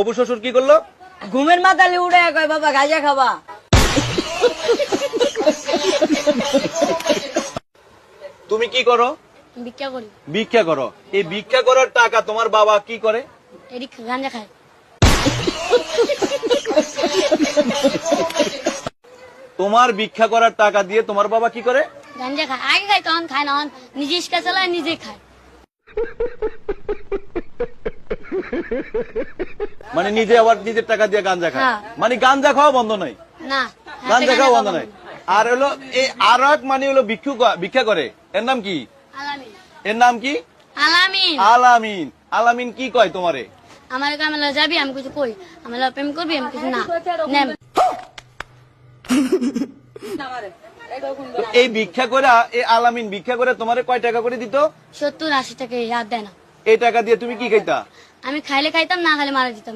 হবু শ্বশুর কি করল? ঘুমের মাথালে উড়ে কয় বাবা গাজা খাবা। তুমি কি করো? ভিক্ষা করি। ভিক্ষা করো। এই ভিক্ষা করার টাকা তোমার বাবা কি করে? এদিক গাঞ্জা খায়। তোমার ভিক্ষা করার টাকা দিয়ে তোমার বাবা কি করে? গাঞ্জা খায়। আগে খায় তখন খায় না নিজে ইস্কা চালায় নিজে খায়। মানে নিজে আবার নিজের টাকা দিয়ে গাঞ্জা খায়। হ্যাঁ। মানে গাঞ্জা খাওয়া বন্ধ নাই। না গাঞ্জা খাওয়া বন্ধ নাই। আর হলো এই আর এক মানে হলো ভিক্ষু ভিক্ষা করে। এর নাম কি? এর নাম কি? আলামিন। আলামিন। আলামিন কি কয় তোমারে? আমার কামে যাবি আমি কিছু কই। আমি প্রেম করবি আমি কিছু না। নেম। এই ভিক্ষা করে এই আলামিন ভিক্ষা করে তোমারে কয় টাকা করে দিত? সত্তর আশি টাকা ইয়াদ দেয় না। এই টাকা দিয়ে তুমি কি খাইতা? আমি খাইলে খাইতাম না খাইলে মারা দিতাম